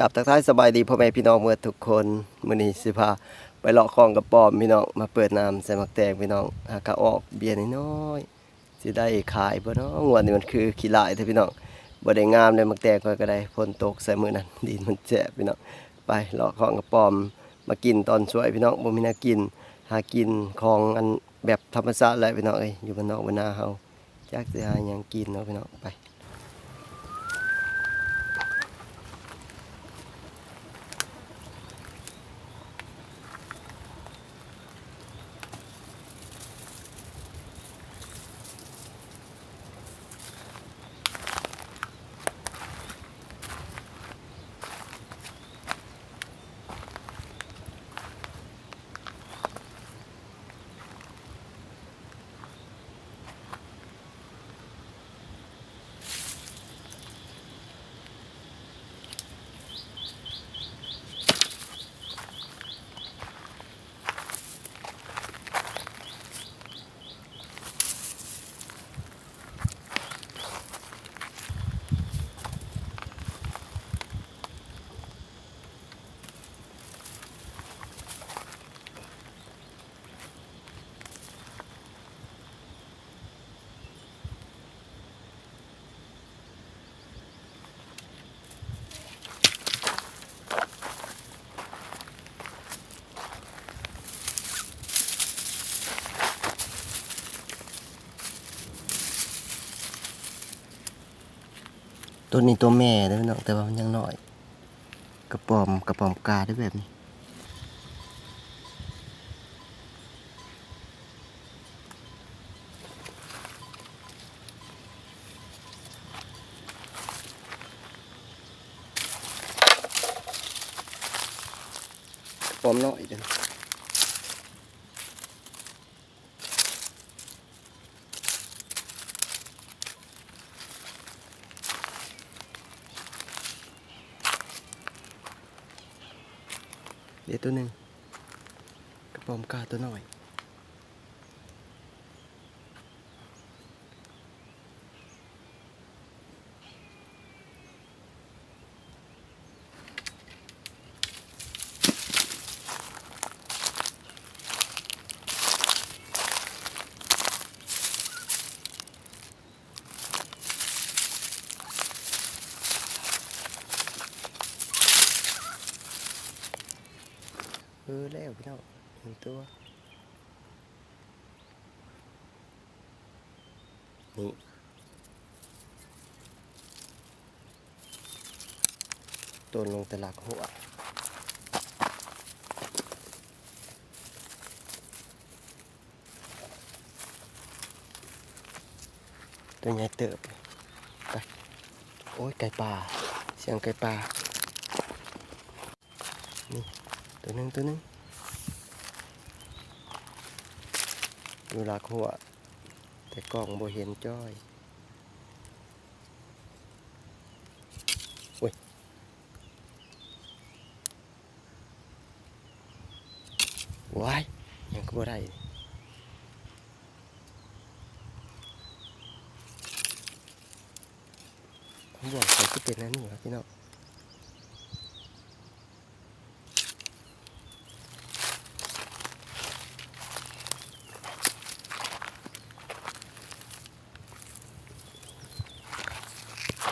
กับทักทายสบายดีพ่อแม่พี่น้องเมื่อทุกคนมื้อนี้สิพาไปเลาะคลองกับปอมพี่น้องมาเปิดน้ำใส่หมักแตงพี่น้องหากะออกเบียร์น้อยๆสิได้ขายบ่เนาะงวดนี้มันคือขี้ลายเด้อพี่น้องบ่ได้งามเลยหมักแตงค่อยก็ได้ฝนตกใส่มื้อนั้นดินมันแฉะพี่น้องไปเลาะคลองกับปอมมากินตอนช่วยพี่น้องบ่มีแนากิน หากินของอันแบบธรรมชาติแหละพี่น้องเอ้ยอยู่บ้านนอกบ้านนาเฮาจักสิหาหยังกินเนาะพี่น้องไป ตัวนี้ตัวแม่ด้อพี่น้องแต่ว่ามันยังน้อย กระป๋อมกระป๋อมกาได้แบบนี้กระป๋อมน้อยเด้อเดี๋ยวตัวหนึ่ง กระป๋อม อยเออแล้วพี่น้องหนึ่งตัวนี่ตัวลงแต่หลักหัวตัวใหญ่เติบไปโอ้ยไก่ป่าเสียงไก่ป่านี่ ตัวหนึงตัวหนึงอยู่หลักหัว แต่กล้องโบเห็นจ้อยโอ้ยว้ายยังก็บ่ได้ผมบอกใส่ที่เป็นนั่นนี่ครับพี่น้อง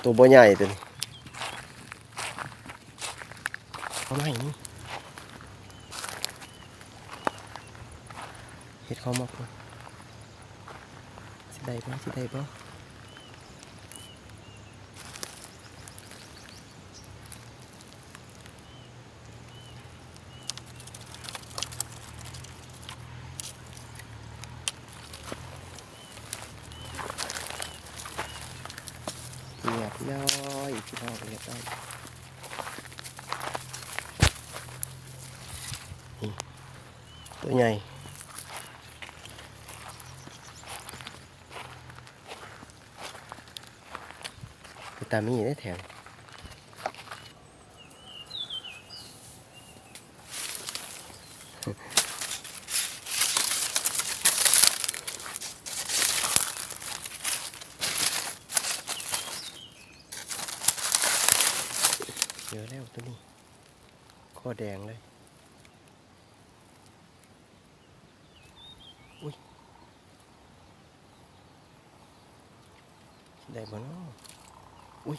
ตัวบ่ใหญ่ตัวนี้ข้าใหม่นี่เห็ดข้ามากเลยสิได้บ่สิได้บ่เรียบร้อยพี่น้องเรียบร้อยนี่ ตัวใหญ่วิตามินได้แถมเยอะแล้วตัวตัวนี้ข้อแดงเลยอุ้ย ได้บ่เนาะอุ้ย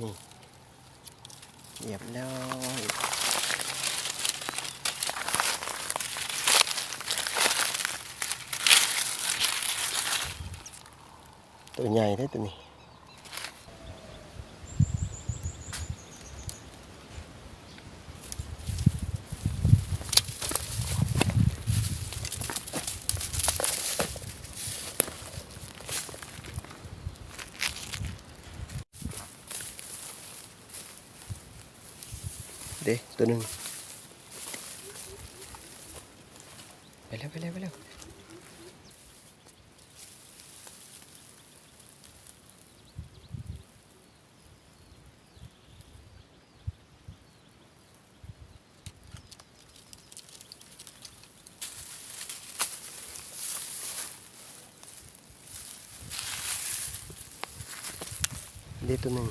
นี่เรียบร้อยตัวใหญ่ได้อตัวนี้ เด้ตัวหนึ่งไปแล้วไปแล้วไปแล้วเด้ตัวหนึ่ง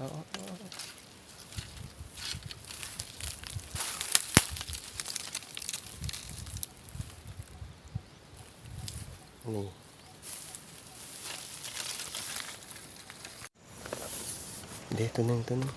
เอาเอาเอาเอานี่เด้ตัวหนึ่งตัวหนึง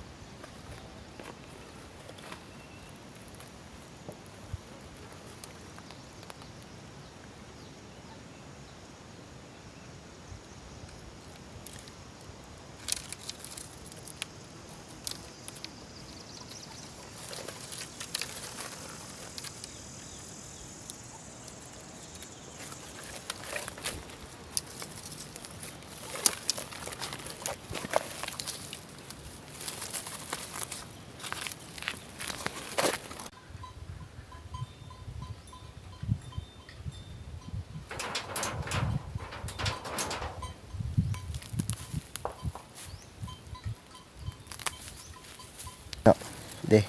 เด้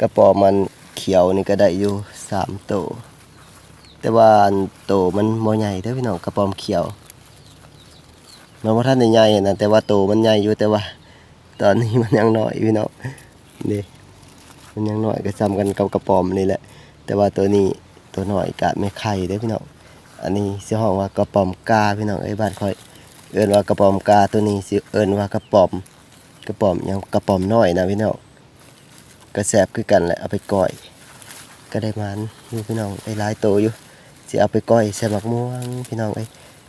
กระป๋อมันเขียวนี่ก็ได้อยู่สามโต แต่ว่าโตมันบ่ใหญ่เด้อพี่น้องกระป๋อมเขียวมันว่าท่านใหญ่นะแต่ว่าโตมันใหญ่อยู่แต่ว่า ตอนนี้มันยังน้อยพี่น้องนี่มันยังน้อยก็ซ้ำกันกับกระป๋อมนี่แหละ แต่ว่าตัวนี้ตัวหน้อยกะไม่ไข่เด้อพี่น้องอันนี้สิห้องว่ากระป๋อมกาพี่น้องเอ้บ้านคอยเอิ้นว่ากระป๋อมกาตัวนี้สิเอิ้นว่ากระป๋อมกระป๋อมยังกระป๋อมน้อยนะพี่น้อง กระแสบคือกันแหละเอาไปก้อย ก็ได้มันอยู่พี่น้องไอ้หลายโตอยู่สิเอาไปก้อยใส่หมักม่วงพี่น้องไอ้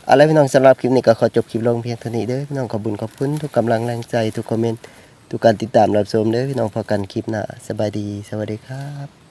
อะไรพี่น้องสำหรับคลิปนี้ก็ขอจบคลิปลงเพียงเท่านี้เด้อพี่น้องขอบุญขอบคุณทุกกำลังแรงใจทุกคอมเมนต์ทุกการติดตามรับชมเด้อพี่น้องพอกันคลิปหน้าสบายดีสวัสดีครับ